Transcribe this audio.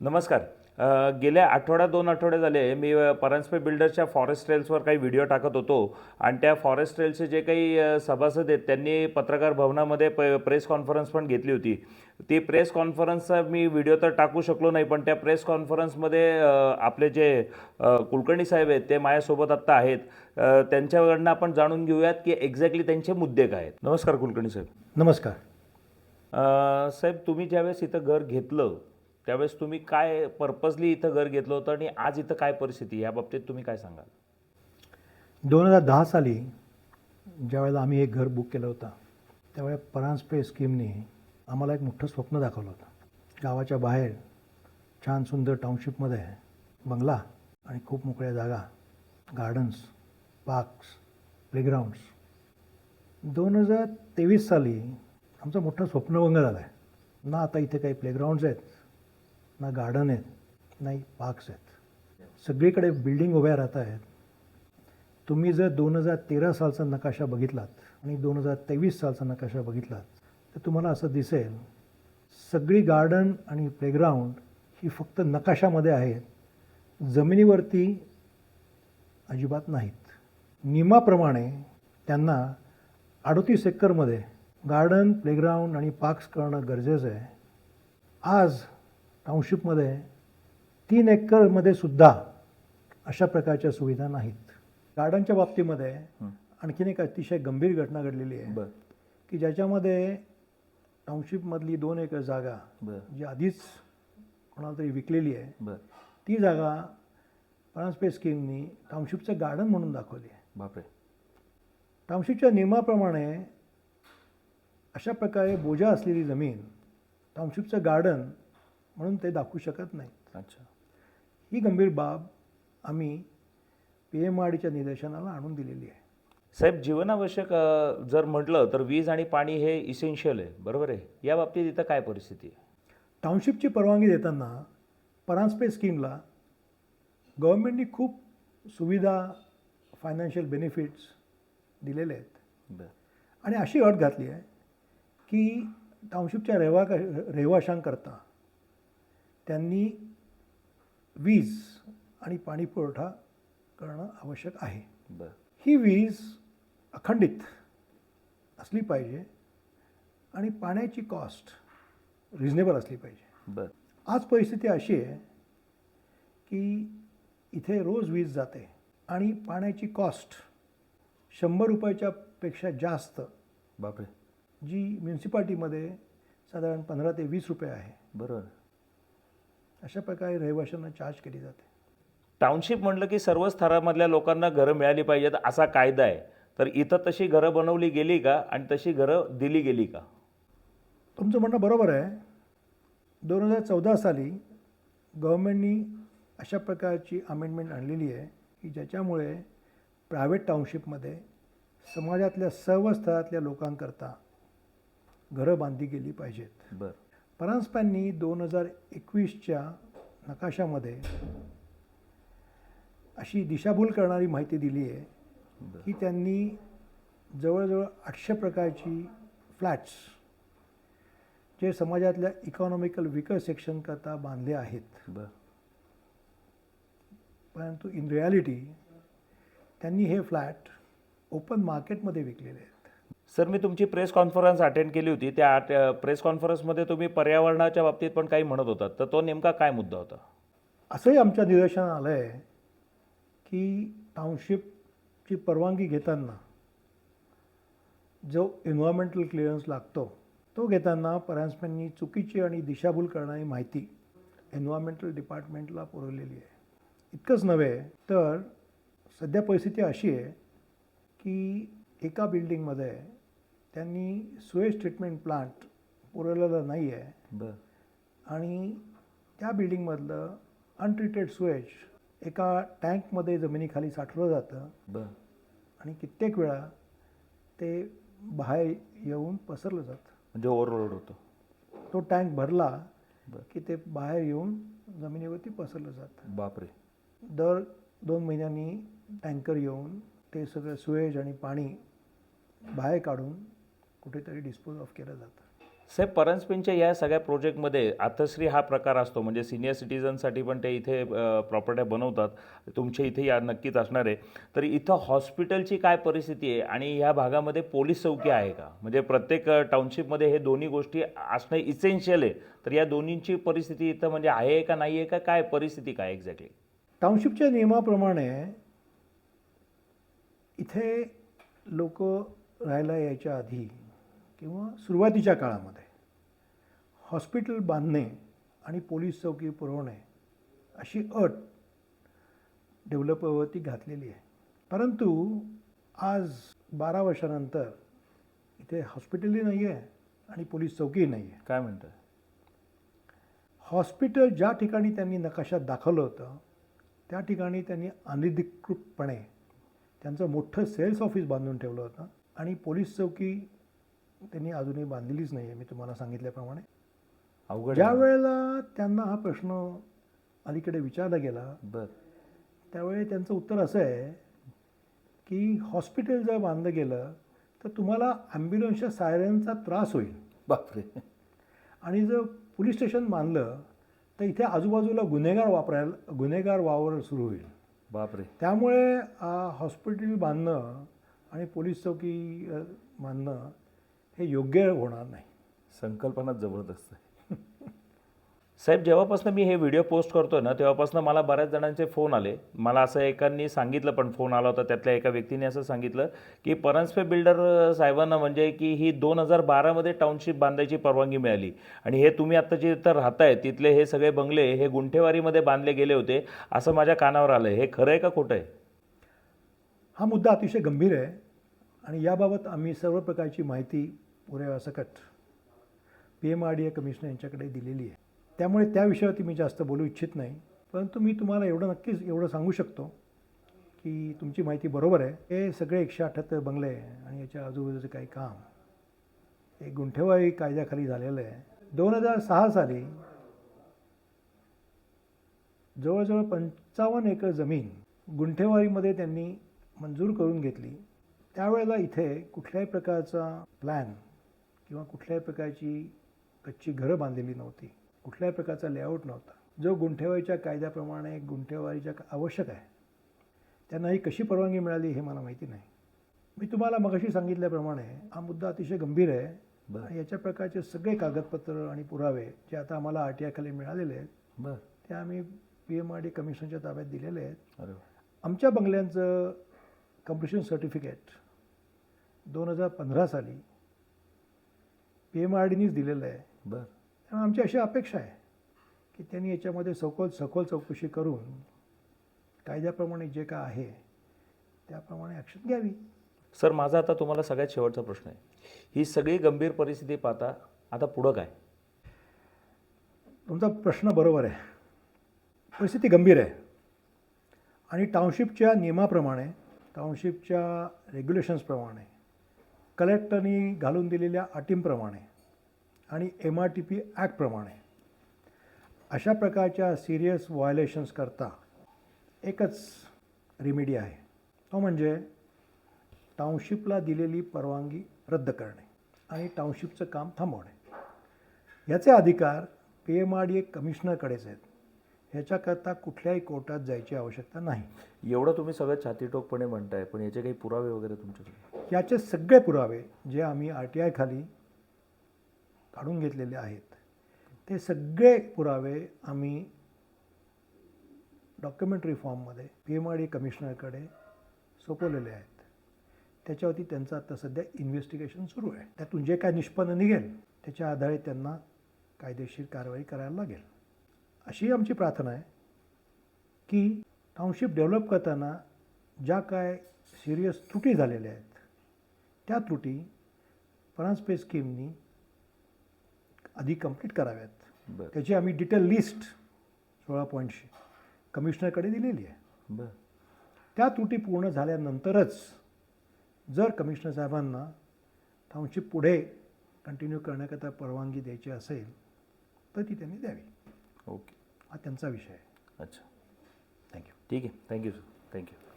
नमस्कार. गेल्या आठवडा दोन आठवडे झाले मी परांजपे बिल्डर्सच्या फॉरेस्ट रेल्सवर काही व्हिडिओ टाकत होतो आणि त्या फॉरेस्ट रेल्सचे जे काही सभासद आहेत त्यांनी पत्रकार भवनामध्ये प प्रेस कॉन्फरन्स पण घेतली होती. ती प्रेस कॉन्फरन्सचा मी व्हिडिओ तर टाकू शकलो नाही पण त्या प्रेस कॉन्फरन्समध्ये आपले जे कुलकर्णी साहेब आहेत ते माझ्यासोबत आत्ता आहेत. त्यांच्याकडनं आपण जाणून घेऊयात की एक्झॅक्टली त्यांचे मुद्दे काय आहेत. नमस्कार कुलकर्णी साहेब. नमस्कार. साहेब तुम्ही ज्यावेळेस इथं घर घेतलं त्यावेळेस तुम्ही काय पर्पजली इथं घर घेतलं होतं आणि आज इथं काय परिस्थिती या बाबतीत तुम्ही काय सांगाल? दोन हजार दहा साली ज्यावेळेला आम्ही एक घर बुक केलं होतं त्यावेळेला परांजपे स्कीमने आम्हाला एक मोठं स्वप्न दाखवलं होतं. गावाच्या बाहेर छान सुंदर टाउनशिपमध्ये बंगला आणि खूप मोकळ्या जागा गार्डन्स पार्क्स प्लेग्राऊंड्स दोन हजार तेवीस साली आमचं मोठं स्वप्नभंग झालं आहे ना आता इथे काही प्लेग्राऊंड्स आहेत ना गार्डन आहेत नाही पार्क्स आहेत. सगळीकडे बिल्डिंग उभ्या राहत आहेत. तुम्ही जर दोन हजार तेरा सालचा नकाशा बघितलात आणि दोन हजार तेवीस सालचा नकाशा बघितलात तर तुम्हाला असं दिसेल सगळी गार्डन आणि प्लेग्राऊंड ही फक्त नकाशामध्ये आहेत. जमिनीवरती अजिबात नाहीत. नियमाप्रमाणे त्यांना अडोतीस एकरमध्ये गार्डन प्लेग्राऊंड आणि पार्क्स करणं गरजेचं आहे. आज टाउनशिपमध्ये तीन एकरमध्ये सुद्धा अशा प्रकारच्या सुविधा नाहीत. गार्डनच्या बाबतीमध्ये आणखीन एक अतिशय गंभीर घटना घडलेली आहे बरं. की ज्याच्यामध्ये टाउनशिपमधली दोन एकर जागा जी आधीच कोणाला तरी विकलेली आहे ती जागा परांजपे स्कीमनी टाउनशिपचं गार्डन म्हणून दाखवली आहे. बापरे. टाउनशिपच्या नियमाप्रमाणे अशा प्रकारे बोजा असलेली जमीन टाउनशिपचं गार्डन म्हणून ते दाखवू शकत नाही. अच्छा. ही गंभीर बाब आम्ही पी एम आर डीच्या निदर्शनाला आणून दिलेली आहे. साहेब जीवनावश्यक जर म्हटलं तर वीज आणि पाणी हे इसेन्शियल आहे बरोबर आहे? या बाबतीत इथं काय परिस्थिती आहे? टाउनशिपची परवानगी देताना परांजपे स्कीमला गव्हर्नमेंटनी खूप सुविधा फायनान्शियल बेनिफिट्स दिलेले आहेत. आणि अशी अट घातली आहे की टाउनशिपच्या रहिवा रहिवाशांकरता त्यांनी वीज आणि पाणी पुरवठा करणं आवश्यक आहे. बरं. ही वीज अखंडित असली पाहिजे आणि पाण्याची कॉस्ट रिझनेबल असली पाहिजे. बरं. आज परिस्थिती अशी आहे की इथे रोज वीज जाते आणि पाण्याची कॉस्ट शंभर रुपयाच्या पेक्षा जास्त बापरे. जी म्युन्सिपाल्टीमध्ये साधारण पंधरा ते वीस रुपये आहे. बरोबर. अशा प्रकारे रहिवाशांना चार्ज केली जाते. टाउनशिप म्हटलं की सर्व स्तरामधल्या लोकांना घरं मिळाली पाहिजेत असा कायदा आहे. तर इथं तशी घरं बनवली गेली का? आणि तशी घरं दिली गेली का? तुमचं म्हणणं बरोबर आहे. दोन हजार चौदा साली गव्हर्मेंटनी अशा प्रकारची अमेंडमेंट आणलेली आहे की ज्याच्यामुळे प्रायव्हेट टाउनशिपमध्ये समाजातल्या सर्व स्तरातल्या लोकांकरता घरं बांधली गेली पाहिजेत. बरं. परांजपांनी दोन हजार एकवीसच्या नकाशामध्ये अशी दिशाभूल करणारी माहिती दिली आहे की त्यांनी जवळजवळ आठशे प्रकारची फ्लॅट्स जे समाजातल्या इकॉनॉमिकल विकर सेक्शनकरता बांधले आहेत. परंतु इन रियालिटी त्यांनी हे फ्लॅट ओपन मार्केटमध्ये विकलेले आहेत. सर मी तुमची प्रेस कॉन्फरन्स अटेंड केली होती. त्या आट प्रेस कॉन्फरन्समध्ये तुम्ही पर्यावरणाच्या बाबतीत पण काही म्हणत होतात. तर तो नेमका काय मुद्दा होता? असंही आमच्या निदर्शनात आलं आहे की टाउनशिपची परवानगी घेताना जो एन्व्हायरमेंटल क्लिअरन्स लागतो तो घेताना परांजपॅननी चुकीची आणि दिशाभूल करणारी माहिती एन्व्हायरमेंटल डिपार्टमेंटला पुरवलेली आहे. इतकंच नव्हे तर सध्या परिस्थिती अशी आहे की एका बिल्डिंगमध्ये त्यांनी सुएज ट्रीटमेंट प्लांट पुरवलेला नाही आहे बरं. आणि त्या बिल्डिंगमधलं अनट्रीटेड सुएज एका टँकमध्ये जमिनीखाली साठवलं जातं. बरं. आणि कित्येक वेळा ते बाहेर येऊन पसरलं जातं. म्हणजे ओव्हरलोड होतो. तो टँक भरला बरं. की ते बाहेर येऊन जमिनीवरती पसरलं जातं. बापरे. दर दोन महिन्यांनी टँकर येऊन ते सगळं सुएज आणि पाणी बाहेर काढून कुठेतरी डिस्पोज ऑफ केलं जातं. साहेब परांजपेंच्या या सगळ्या प्रोजेक्टमध्ये आतश्री हा प्रकार असतो. म्हणजे सिनियर सिटीजनसाठी पण ते इथे प्रॉपर्ट्या बनवतात. तुमच्या इथे या नक्कीच असणार आहे. तर इथं हॉस्पिटलची काय परिस्थिती आहे? आणि ह्या भागामध्ये पोलीस चौकी आहे का? म्हणजे प्रत्येक टाउनशिपमध्ये हे दोन्ही गोष्टी असणं इसेन्शियल आहे. तर या दोन्हींची परिस्थिती इथं म्हणजे आहे का नाही आहे का? काय परिस्थिती काय एक्झॅक्टली टाउनशिपच्या नियमाप्रमाणे इथे लोक राहायला यायच्या आधी किंवा सुरुवातीच्या काळामध्ये हॉस्पिटल बांधणे आणि पोलीस चौकी पुरवणे अशी अट डेव्हलपरवरती घातलेली आहे. परंतु आज बारा वर्षानंतर इथे हॉस्पिटलही नाही आहे आणि पोलीस चौकीही नाही आहे. काय म्हणतं हॉस्पिटल ज्या ठिकाणी त्यांनी नकाशात दाखवलं होतं त्या ठिकाणी त्यांनी अनधिकृतपणे त्यांचं मोठं सेल्स ऑफिस बांधून ठेवलं होतं आणि पोलीस चौकी त्यांनी अजूनही बांधलेलीच नाही आहे मी तुम्हाला सांगितल्याप्रमाणे. अवघड ज्या. वेळेला त्यांना हा प्रश्न अलीकडे विचारला गेला बर. त्यावेळी त्यांचं उत्तर असं आहे की हॉस्पिटल जर बांधलं गेलं तर तुम्हाला ॲम्ब्युलन्सच्या सायरनचा त्रास होईल. बापरे. आणि जर पोलीस स्टेशन बांधलं तर इथे आजूबाजूला गुन्हेगार वापरायला गुन्हेगार वावर सुरू होईल. बापरे. त्यामुळे हॉस्पिटल बांधणं आणि पोलीस चौकी बांधणं हे योग्य होणार नाही. संकल्पनाच जबरदस्त आहे. साहेब जेव्हापासून मी हे व्हिडिओ पोस्ट करतोय ना तेव्हापासून मला बऱ्याच जणांचे फोन आले. मला असं एकांनी सांगितलं पण फोन आला होता त्यातल्या एका व्यक्तीने असं सांगितलं की परांजपे बिल्डर साहेबांना म्हणजे की ही दोन हजार बारामध्ये टाउनशिप बांधायची परवानगी मिळाली. आणि हे तुम्ही आत्ता जे इथं राहताय तिथले हे सगळे बंगले हे गुंठेवारीमध्ये बांधले गेले होते असं माझ्या कानावर आलं हे खरं आहे का खोटं आहे? हा मुद्दा अतिशय गंभीर आहे. आणि याबाबत आम्ही सर्व प्रकारची माहिती पुराव्यासकट P M R D A commissioner यांच्याकडे दिलेली आहे. त्यामुळे त्या विषयावरती मी जास्त बोलू इच्छित नाही. परंतु मी तुम्हाला एवढं नक्कीच एवढं सांगू शकतो की तुमची माहिती बरोबर आहे. हे सगळे एकशे अठ्ठ्याहत्तर बंगले आणि याच्या आजूबाजूचे काही काम. हे गुंठेवारी कायद्याखाली झालेलं आहे. दोन हजार सहा साली जवळजवळ पंचावन्न एकर जमीन गुंठेवारीमध्ये त्यांनी मंजूर करून घेतली. त्यावेळेला इथे कुठल्याही प्रकारचा प्लॅन किंवा कुठल्याही प्रकारची कच्ची घरं बांधलेली नव्हती. कुठल्याही प्रकारचा लेआउट नव्हता. जो गुंठेवारीच्या कायद्याप्रमाणे गुंठेवारीच्या आवश्यक आहे त्यांना ही कशी परवानगी मिळाली हे मला माहिती नाही. मी तुम्हाला मगाशी सांगितल्याप्रमाणे हा मुद्दा अतिशय गंभीर आहे बरं. याच्या प्रकारचे सगळे कागदपत्र आणि पुरावे जे आता आम्हाला आर टी आयखाली मिळालेले आहेत बरं. ते आम्ही पी एम आर डी कमिशनच्या ताब्यात दिलेले आहेत. आमच्या बंगल्यांचं कम्प्लिशन सर्टिफिकेट दोन हजार पंधरा साली पी एम आर डीनीच दिलेलं आहे. बरं. त्यामुळे आमची अशी अपेक्षा आहे की त्यांनी याच्यामध्ये सखोल सखोल चौकशी करून कायद्याप्रमाणे जे काय आहे त्याप्रमाणे ॲक्शन घ्यावी. सर माझा आता तुम्हाला सगळ्यात शेवटचा प्रश्न आहे. ही सगळी गंभीर परिस्थिती पाहता आता पुढं काय? तुमचा प्रश्न बरोबर आहे. परिस्थिती गंभीर आहे. आणि टाउनशिपच्या नियमाप्रमाणे टाउनशिपच्या रेग्युलेशन्सप्रमाणे कलेक्टरनी घालून दिलेल्या अटींप्रमाणे आणि एम आर टी पी ॲक्टप्रमाणे अशा प्रकारच्या सिरियस व्हायोलेशन्सकरता एकच रेमेडी आहे. तो म्हणजे टाउनशिपला दिलेली परवानगी रद्द करणे आणि टाउनशिपचं काम थांबवणे. याचे अधिकार P M R D A कमिशनरकडेच आहेत. ह्याच्याकरता कुठल्याही कोर्टात जायची आवश्यकता नाही. एवढं तुम्ही सगळं छातीटोकपणे म्हणताय पण याचे काही पुरावे वगैरे तुमच्याकडे? याचे सगळे पुरावे जे आम्ही आर टी आय खाली काढून घेतलेले आहेत ते सगळे पुरावे आम्ही डॉक्युमेंटरी फॉर्ममध्ये पी एम आर डी कमिशनरकडे सोपवलेले आहेत. त्याच्यावरती त्यांचं आता सध्या इन्व्हेस्टिगेशन सुरू आहे. त्यातून जे काय निष्पन्न निघेल त्याच्या आधारे त्यांना कायदेशीर कारवाई करायला लागेल. अशी आमची प्रार्थना आहे की टाउनशिप डेव्हलप करताना ज्या काय सिरियस त्रुटी झालेल्या आहेत त्या त्रुटी परांजपे स्कीमनी आधी कंप्लीट कराव्यात. बरं. त्याची आम्ही डिटेल लिस्ट सोळा पॉईंटची कमिशनरकडे दिलेली आहे. बरं. त्या त्रुटी पूर्ण झाल्यानंतरच जर कमिशनर साहेबांना टाउनशिप पुढे कंटिन्यू करण्याकरता परवानगी द्यायची असेल तर ती त्यांनी द्यावी. ओके. हा त्यांचा विषय आहे. अच्छा. थँक्यू ठीक आहे. Thank you sir thank you